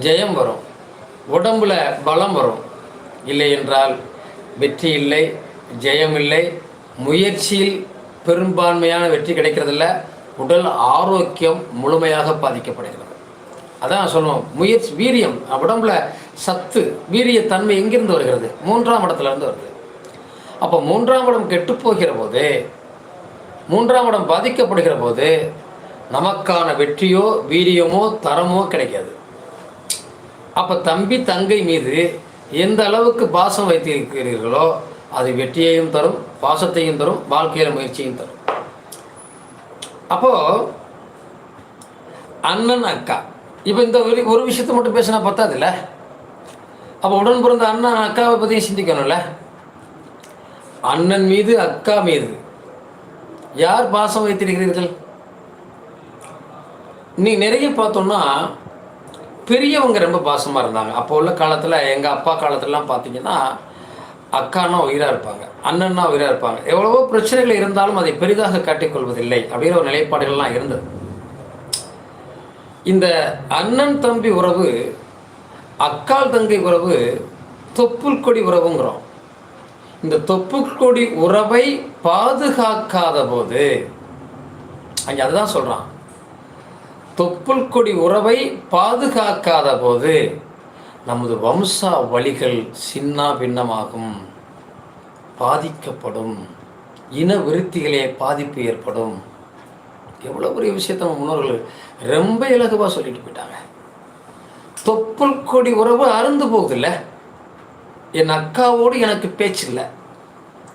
ஜெயம் வரும். உடம்புல பலம் வரும். இல்லை என்றால் வெற்றி இல்லை ஜெயம் இல்லை. முயற்சியில் பெரும்பான்மையான வெற்றி கிடைக்கிறதில்ல. உடல் ஆரோக்கியம் முழுமையாக பாதிக்கப்படுகிறது. அதான் சொல்லுவோம் முயற்சி வீரியம். உடம்புல சத்து வீரிய தன்மை எங்கிருந்து வருகிறது? மூன்றாம் இடத்துலேருந்து வருது. அப்போ மூன்றாம் இடம் கெட்டு போகிற போது மூன்றாம் இடம் பாதிக்கப்படுகிற போது நமக்கான வெற்றியோ வீரியமோ தரமோ கிடைக்காது. அப்போ தம்பி தங்கை மீது எந்த அளவுக்கு பாசம் வைத்திருக்கிறீர்களோ அது வெற்றியையும் தரும் பாசத்தையும் தரும் வாழ்க்கையில் முயற்சியும் தரும். அப்போது அண்ணன் அக்கா. இப்போ இந்த ஒரு ஒரு விஷயத்தை மட்டும் பேசினா பத்தாதுல்ல? அப்போ உடன் பிறந்த அண்ணன் அக்காவை பற்றியும் சிந்திக்கணும்ல? அண்ணன் மீது அக்கா மீது யார் பாசம் வைத்திருக்கிறீர்கள்? நீ நிறைய பார்த்தோம்னா பெரியவங்க ரொம்ப பாசமாக இருந்தாங்க. அப்போ உள்ள காலத்தில் எங்கள் அப்பா காலத்துலலாம் பார்த்தீங்கன்னா அக்கானா உயிராக இருப்பாங்க. அண்ணன்னா உயிராக இருப்பாங்க. எவ்வளவோ பிரச்சனைகள் இருந்தாலும் அதை பெரிதாக காட்டிக்கொள்வதில்லை அப்படிங்கிற ஒரு நிலைப்பாடுகள்லாம் இருந்தது. இந்த அண்ணன் தம்பி உறவு அக்கால் தங்கை உறவு தொப்புள் கொடி உறவுங்கிறோம். இந்த தொப்புள் கொடி உறவை பாதுகாக்காத போது அங்கே அதுதான் சொல்கிறான் தொப்புள் கொடி உறவை பாதுகாக்காத போது நமது வம்சா வழிகள் சின்ன பின்னமாகும் பாதிக்கப்படும் இன விருத்திகளே பாதிப்பு ஏற்படும். எவ்வளோ பெரிய விஷயத்த நம்ம முன்னோர்கள் ரொம்ப இலகுவாக சொல்லிட்டு போயிட்டாங்க. தொப்புள் கொடி உறவு அருந்து போகுதுல்ல? என் அக்காவோடு எனக்கு பேச்சு இல்லை.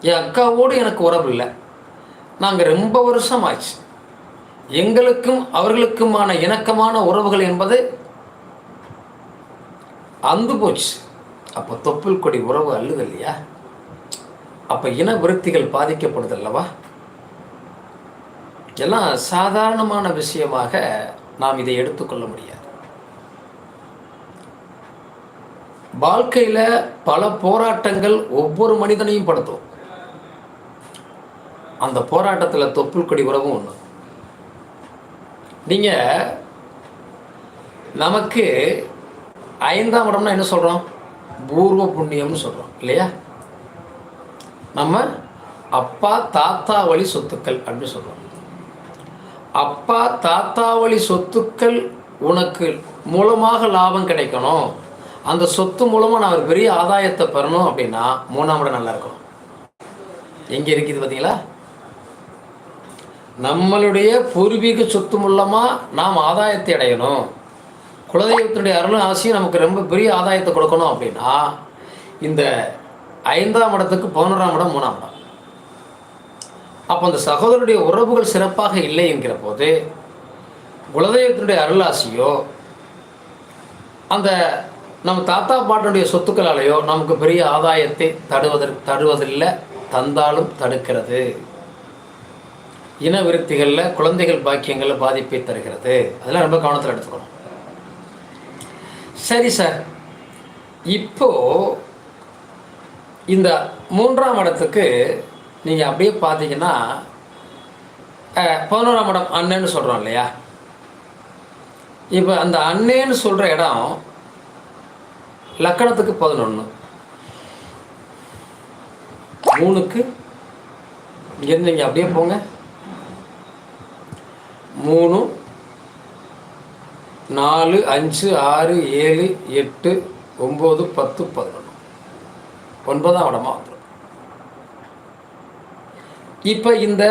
என் அக்காவோடு எனக்கு உறவு இல்லை. நாங்கள் ரொம்ப வருஷம் ஆச்சு எங்களுக்கும் அவர்களுக்குமான இணக்கமான உறவுகள் என்பது அந்து போச்சு. அப்போ தொப்புள் கொடி உறவு அல்லுது இல்லையா? அப்போ இன விருத்திகள் பாதிக்கப்படுது அல்லவா? எல்லாம் சாதாரணமான விஷயமாக நாம் இதை எடுத்துக்கொள்ள முடியாது. வாழ்க்கையில் பல போராட்டங்கள் ஒவ்வொரு மனிதனையும் படுத்தும். அந்த போராட்டத்தில் தொப்புள் கொடி உறவும் ஒன்று நீங்கள் நமக்கு ஐந்தாம் இடம்னா என்ன சொல்கிறோம் பூர்வ புண்ணியம்னு சொல்கிறோம் இல்லையா? நம்ம அப்பா தாத்தா வழி சொத்துக்கள் அப்படின்னு சொல்கிறோம் அப்பா தாத்தா வழி சொத்துக்கள் உனக்கு மூலமாக லாபம் கிடைக்கணும். அந்த சொத்து மூலமாக நான் ஒரு பெரிய ஆதாயத்தை பெறணும் அப்படின்னா மூணாம் இடம் நல்லா இருக்கும் எங்கே இருக்குது பார்த்தீங்களா நம்மளுடைய பூர்வீக சொத்து மூலமாக நாம் ஆதாயத்தை அடையணும். குலதெய்வத்தினுடைய அருளும் ஆசையும் நமக்கு ரொம்ப பெரிய ஆதாயத்தை கொடுக்கணும் அப்படின்னா இந்த ஐந்தாம் இடத்துக்கு பதினோராம் இடம் மூணாம் இடம். அப்போ அந்த சகோதரருடைய உறவுகள் சிறப்பாக இல்லை என்கிற போது குலதெய்வத்தினுடைய அருளாசியோ அந்த நம்ம தாத்தா பாட்டனுடைய சொத்துக்களாலேயோ நமக்கு பெரிய ஆதாயத்தை தடுவதற்கு தடுவதில்லை தந்தாலும் தடுக்கிறது. இன விருத்திகளில் குழந்தைகள் பாக்கியங்களில் பாதிப்பை தருகிறது. அதெல்லாம் ரொம்ப கவனத்தில் எடுத்துக்கணும். சரி சார் இப்போ இந்த மூன்றாம் இடத்துக்கு நீங்கள் அப்படியே பார்த்தீங்கன்னா பதினோராம் இடம் அண்ணன்னு சொல்கிறோம் இல்லையா? இப்போ அந்த அண்ணேன்னு சொல்கிற இடம் லக்கணத்துக்கு பதினொன்று மூணுக்கு இங்கேருந்து நீங்கள் அப்படியே போங்க. மூணு நாலு அஞ்சு ஆறு ஏழு எட்டு ஒம்பது பத்து பதினொன்று. ஒன்பதாம் இடமா வந்துடும் இப்போ இந்த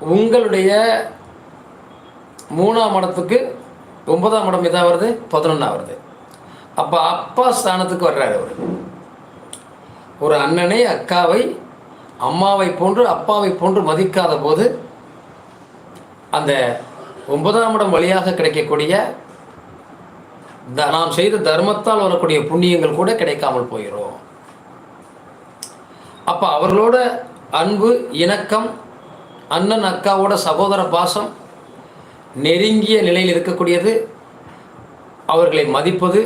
உங்களுடைய மூணாம் இடத்துக்கு ஒன்பதாம் இடம் இதாக வருது? பதினொன்றா வருது. அப்போ அப்பா ஸ்தானத்துக்கு வர்றாரு அவர். ஒரு அண்ணனை அக்காவை அம்மாவை போன்று அப்பாவை போன்று மதிக்காத போது அந்த ஒன்பதாம் இடம் வழியாக கிடைக்கக்கூடிய த- நாம் செய்த தர்மத்தால் வரக்கூடிய புண்ணியங்கள் கூட கிடைக்காமல் போயிடும் அப்போ அவர்களோட அன்பு இணக்கம் அண்ணன் அக்காவோட சகோதர பாசம் நெருங்கிய நிலையில் இருக்கக்கூடியது. அவர்களை மதிப்பது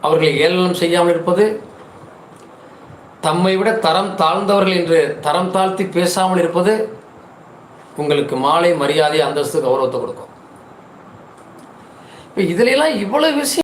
அவர்களை ஏளனம் செய்யாமல் இருப்பது. தம்மை விட தரம் தாழ்ந்தவர்கள் என்று தரம் தாழ்த்தி பேசாமல் இருப்பது. உங்களுக்கு மாலை மரியாதை அந்தஸ்து கௌரவத்தை கொடுக்கும். இப்போ இதுல எல்லாம் இவ்வளவு விஷயம்